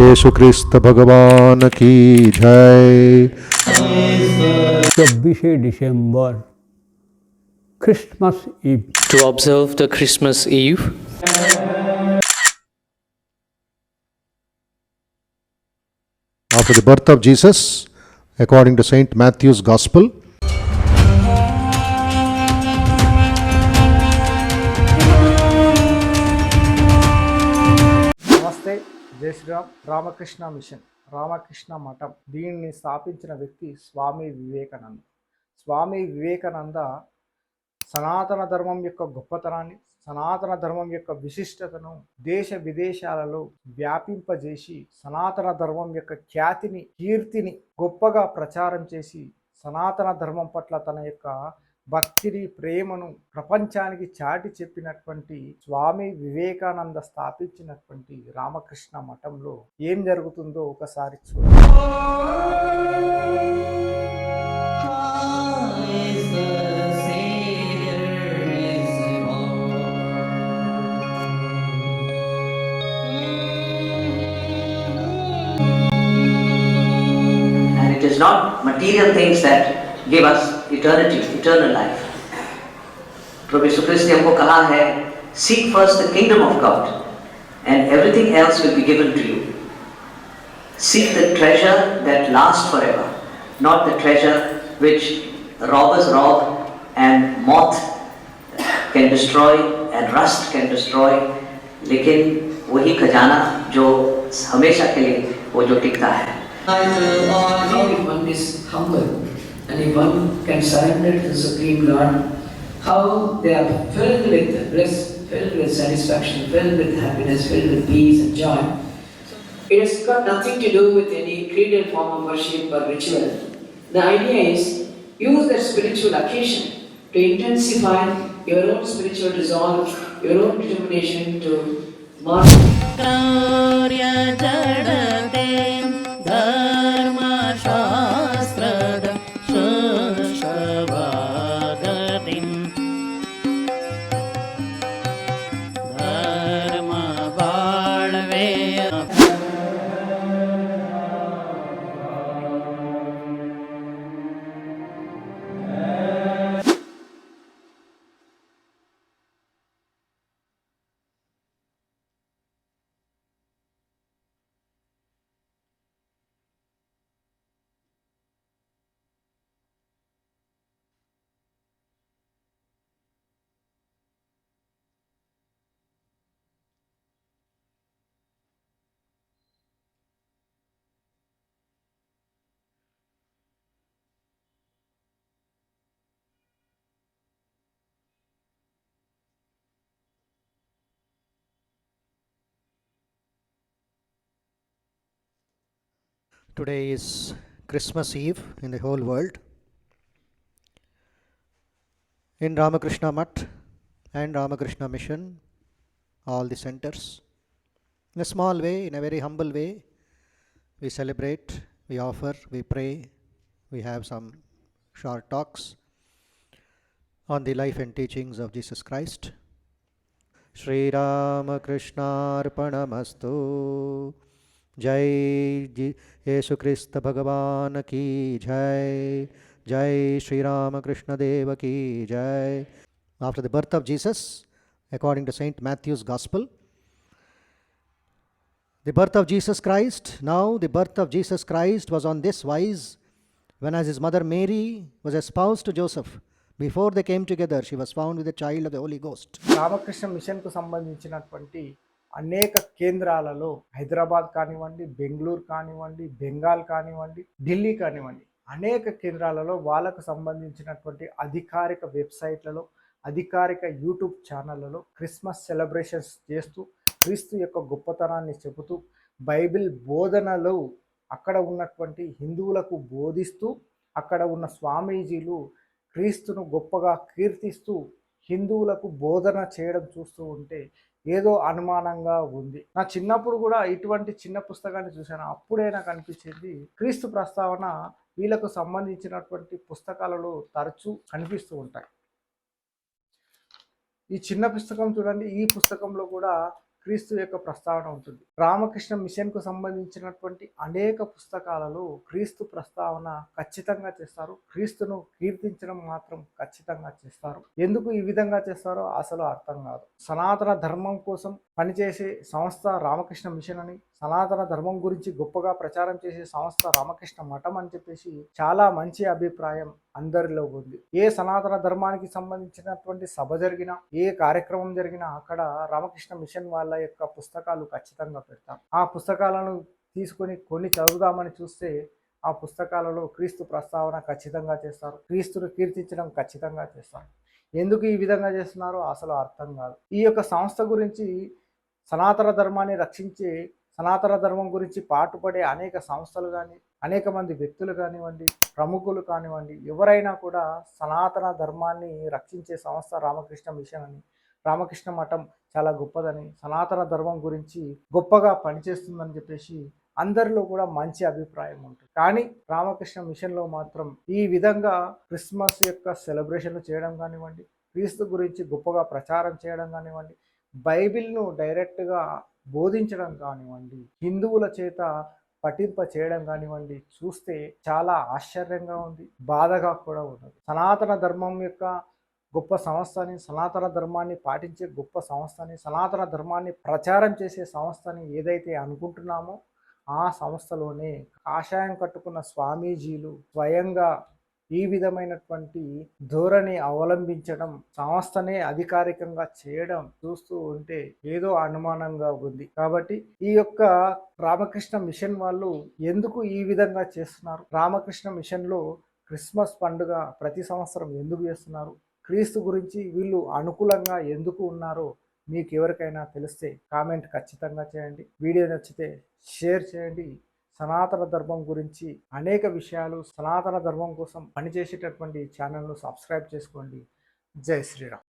यीशु ख्रिस्त भगवान की जय चौबीस दिसंबर Christmas Eve. To observe the Christmas Eve. After the birth of Jesus, according to Saint Matthew's Gospel, జై శ్రీరామ్ రామకృష్ణ మిషన్ రామకృష్ణ మఠం. దీనిని స్థాపించిన వ్యక్తి స్వామి వివేకానంద. స్వామి వివేకానంద సనాతన ధర్మం యొక్క గొప్పతనాన్ని సనాతన ధర్మం యొక్క విశిష్టతను దేశ విదేశాలలో వ్యాపింపజేసి సనాతన ధర్మం యొక్క ఖ్యాతిని కీర్తిని గొప్పగా ప్రచారం చేసి సనాతన ధర్మం పట్ల తన యొక్క భక్తిని ప్రేమను ప్రపంచానికి చాటి చెప్పినటువంటి స్వామి వివేకానంద స్థాపించినటువంటి రామకృష్ణ మఠంలో ఏం జరుగుతుందో ఒకసారి చూడండి. It is not material things that give us eternity eternal life Prabhu Yeshu Christ ने हमको कहा है seek first the kingdom of God and everything else will be given to you seek the treasure that last forever not the treasure which robbers rob and moth can destroy and rust can destroy लेकिन वही खजाना जो हमेशा के लिए, वो जो टिकता है. Everyone is humble. And if one can surrender to the Supreme Lord, how they are filled with bliss, filled with satisfaction, filled with happiness, filled with peace and joy. It has got nothing to do with any creedal form of worship or ritual. The idea is use that spiritual occasion to intensify your own spiritual resolve, your own determination to march Today is Christmas Eve in the whole world. In Ramakrishna Mutt and Ramakrishna Mission, all the centers, in a small way, in a very humble way, we celebrate, we offer, we pray, we have some short talks on the life and teachings of Jesus Christ. श्रीरामकृष्णार्पणमस्तु जय जी येशु क्रिस्त भगवान की जय जय श्री राम कृष्ण देव की जय after the birth of jesus according to saint matthew's gospel the birth of jesus christ now the birth of jesus christ was on this wise when as his mother mary was espoused to joseph before they came together she was found with the child of the holy ghost Ramakrishna మిషన్కు సంబంధించినటువంటి అనేక కేంద్రాలలో హైదరాబాద్ కానివ్వండి బెంగళూరు కానివ్వండి బెంగాల్ కానివ్వండి ఢిల్లీ కానివ్వండి అనేక కేంద్రాలలో వాళ్ళకు సంబంధించినటువంటి అధికారిక వెబ్సైట్లలో అధికారిక యూట్యూబ్ ఛానళ్ళలో క్రిస్మస్ సెలబ్రేషన్స్ చేస్తూ క్రీస్తు యొక్క గొప్పతనాన్ని చెబుతూ బైబిల్ బోధనలు అక్కడ ఉన్నటువంటి హిందువులకు బోధిస్తూ అక్కడ ఉన్న స్వామీజీలు క్రీస్తును గొప్పగా కీర్తిస్తూ హిందువులకు బోధన చేయడం చూస్తూ ఉంటే ఏదో అనుమానంగా ఉంది. నా చిన్నప్పుడు కూడా ఇటువంటి చిన్న పుస్తకాన్ని చూశాను. అప్పుడే నాకు అనిపించింది క్రీస్తు ప్రస్తావన వీళ్ళకు సంబంధించినటువంటి పుస్తకాలలో తరచూ కనిపిస్తూ ఉంటాయి. ఈ చిన్న పుస్తకం చూడండి ఈ పుస్తకంలో కూడా క్రీస్తు యొక్క ప్రస్తావన ఉంటుంది. రామకృష్ణ మిషన్కు సంబంధించినటువంటి అనేక పుస్తకాలలో క్రీస్తు ప్రస్తావన ఖచ్చితంగా చేస్తారు. క్రీస్తును కీర్తించడం మాత్రం ఖచ్చితంగా చేస్తారు. ఎందుకు ఈ విధంగా చేస్తారో అసలు అర్థం కాదు. సనాతన ధర్మం కోసం పనిచేసే సంస్థ రామకృష్ణ మిషన్ అని సనాతన ధర్మం గురించి గొప్పగా ప్రచారం చేసే సంస్థ రామకృష్ణ మఠం అని చెప్పేసి చాలా మంచి అభిప్రాయం అందరిలో ఉంది. ఏ సనాతన ధర్మానికి సంబంధించినటువంటి సభ జరిగినా ఏ కార్యక్రమం జరిగినా అక్కడ రామకృష్ణ మిషన్ వాళ్ళ యొక్క పుస్తకాలు ఖచ్చితంగా పెడతాం. ఆ పుస్తకాలను తీసుకొని కొన్ని చదువుదామని చూస్తే ఆ పుస్తకాలలో క్రీస్తు ప్రస్తావన ఖచ్చితంగా చేస్తారు. క్రీస్తును కీర్తించడం ఖచ్చితంగా చేస్తారు. ఎందుకు ఈ విధంగా చేస్తున్నారో అసలు అర్థం కాదు. ఈ యొక్క సంస్థ గురించి సనాతన ధర్మాన్ని రక్షించే సనాతన ధర్మం గురించి పాటుపడే అనేక సంస్థలు కానీ అనేక మంది వ్యక్తులు కానివ్వండి ప్రముఖులు కానివ్వండి ఎవరైనా కూడా సనాతన ధర్మాన్ని రక్షించే సంస్థ రామకృష్ణ మిషన్ అని. రామకృష్ణ మఠం చాలా గొప్పదని సనాతన ధర్మం గురించి గొప్పగా పనిచేస్తుందని చెప్పేసి అందరిలో కూడా మంచి అభిప్రాయం ఉంటుంది. కానీ రామకృష్ణ మిషన్లో మాత్రం ఈ విధంగా క్రిస్మస్ యొక్క సెలబ్రేషన్లు చేయడం కానివ్వండి క్రీస్తు గురించి గొప్పగా ప్రచారం చేయడం కానివ్వండి బైబిల్ను డైరెక్ట్గా బోధించడం కానివ్వండి హిందువుల చేత పఠింప చేయడం కానివ్వండి చూస్తే చాలా ఆశ్చర్యంగా ఉంది బాధగా కూడా ఉన్నది. సనాతన ధర్మం యొక్క గొప్ప సంస్థని సనాతన ధర్మాన్ని పాటించే గొప్ప సంస్థని సనాతన ధర్మాన్ని ప్రచారం చేసే సంస్థని ఏదైతే అనుకుంటున్నామో ఆ సంస్థలోనే కాషాయం కట్టుకున్న స్వామీజీలు స్వయంగా ఈ విధమైనటువంటి ధోరణి అవలంబించడం సంస్థనే అధికారికంగా చేయడం చూస్తూ ఉంటే ఏదో అనుమానంగా ఉంది. కాబట్టి ఈ యొక్క రామకృష్ణ మిషన్ వాళ్ళు ఎందుకు ఈ విధంగా చేస్తున్నారు? రామకృష్ణ మిషన్లో క్రిస్మస్ పండుగ ప్రతి సంవత్సరం ఎందుకు చేస్తున్నారు? క్రీస్తు గురించి వీళ్ళు అనుకూలంగా ఎందుకు ఉన్నారో మీకు ఎవరికైనా తెలిస్తే కామెంట్ ఖచ్చితంగా చేయండి. వీడియో నచ్చితే షేర్ చేయండి. సనాతన ధర్మం గురించి అనేక విషయాలు సనాతన ధర్మం కోసం పనిచేసేటటువంటి ఛానల్ను సబ్స్క్రైబ్ చేసుకోండి. జై శ్రీరామ్.